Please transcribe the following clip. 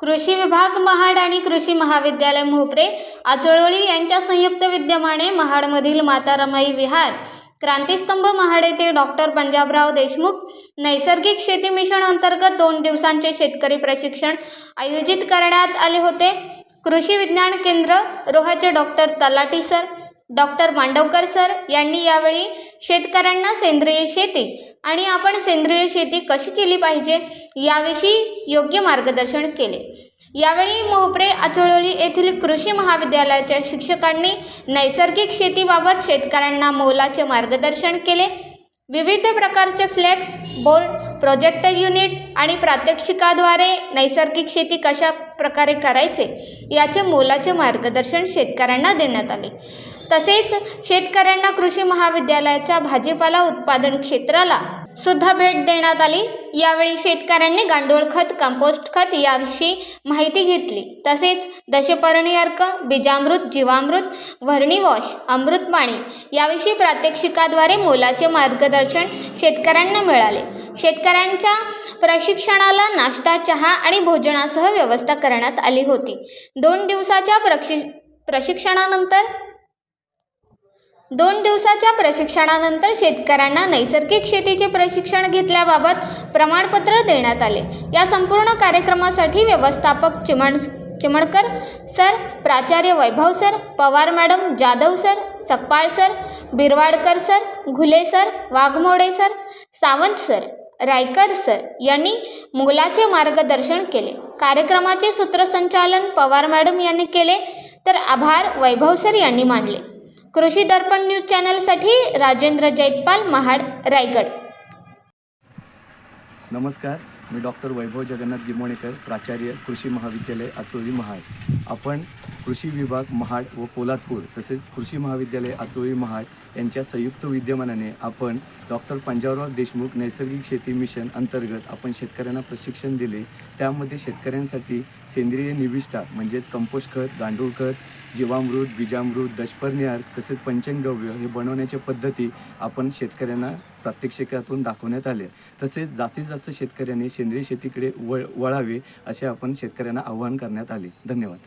कृषी विभाग महाड आणि कृषी महाविद्यालय मोपरे आचळोळी यांच्या संयुक्त विद्यमाने महाडमधील माता रमाई विहार क्रांतिस्तंभ महाड येथे डॉक्टर पंजाबराव देशमुख नैसर्गिक शेती मिशन अंतर्गत दोन दिवसांचे शेतकरी प्रशिक्षण आयोजित करण्यात आले होते. कृषी विज्ञान केंद्र रोहाचे doctor Talathi sir doctor Mandavkar sir यांनी यावेळी शेतकऱ्यांना सेंद्रिय शेती आणि आपण सेंद्रिय शेती कशी केली पाहिजे याविषयी योग्य मार्गदर्शन केले. यावेळी मोहपरे आचळोली येथील कृषी महाविद्यालयाच्या शिक्षकांनी नैसर्गिक शेतीबाबत शेतकऱ्यांना मोलाचे मार्गदर्शन केले. विविध प्रकारचे फ्लेक्स बोर्ड प्रोजेक्टर युनिट आणि प्रात्यक्षिकाद्वारे नैसर्गिक शेती कशा प्रकारे करायचे याचे मोलाचे मार्गदर्शन शेतकऱ्यांना देण्यात आले. तसेच शेतकऱ्यांना कृषी महाविद्यालयाच्या भाजीपाला उत्पादन क्षेत्राला सुद्धा भेट देण्यात आली. यावेळी शेतकऱ्यांनी गांडूळ खत कंपोस्ट खत याविषयी माहिती घेतली. तसेच दशपर्णी अर्क बीजामृत जीवामृत वर्णी वॉश अमृत पाणी याविषयी प्रात्यक्षिकाद्वारे मोलाचे मार्गदर्शन शेतकऱ्यांना मिळाले. शेतकऱ्यांच्या प्रशिक्षणाला नाश्ता चहा आणि भोजनासह व्यवस्था करण्यात आली होती. दोन दिवसाच्या प्रक्षि प्रशिक्षणानंतर दोन दिवसाच्या प्रशिक्षणानंतर शेतकऱ्यांना नैसर्गिक शेतीचे प्रशिक्षण घेतल्याबाबत प्रमाणपत्र देण्यात आले. या संपूर्ण कार्यक्रमासाठी व्यवस्थापक चिमण चिमणकर सर प्राचार्य Vaibhav sir Pawar madam Jadhav sir Sakpal sir Birwadkar sir Ghule sir Waghmode sir Sawant sir Raikar sir यांनी मुलाचे मार्गदर्शन केले. कार्यक्रमाचे सूत्रसंचालन पवार मॅडम यांनी केले तर आभार वैभव सर यांनी मानले. कृषी दर्पण न्यूज चॅनलसाठी राजेंद्र जैतपाल महाड रायगड. नमस्कार मी डॉक्टर वैभव जगन्नाथ गिमोणेकर प्राचार्य कृषी महाविद्यालय आचोळी महाड. आपण कृषी विभाग महाड व पोलादपूर तसेच कृषी महाविद्यालय आचोळी महाड यांच्या संयुक्त विद्यमानाने आपण डॉक्टर पंजाबराव देशमुख नैसर्गिक शेती मिशन अंतर्गत आपण शेतकऱ्यांना प्रशिक्षण दिले. त्यामध्ये शेतकऱ्यांसाठी सेंद्रिय निविष्ठा म्हणजेच कंपोस्ट खत गांडूळ खत जीवामृत बीजामृत दशपर्णी तसेच पंचगव्य हे बनवण्याच्या पद्धती आपण शेतकऱ्यांना प्रात्यक्षिकातून दाखवण्यात आले. तसेच जास्तीत जास्त शेतकऱ्यांनी सेंद्रिय शेतीकडे वळ वळावे असे आपण शेतकऱ्यांना आवाहन करण्यात आले. धन्यवाद.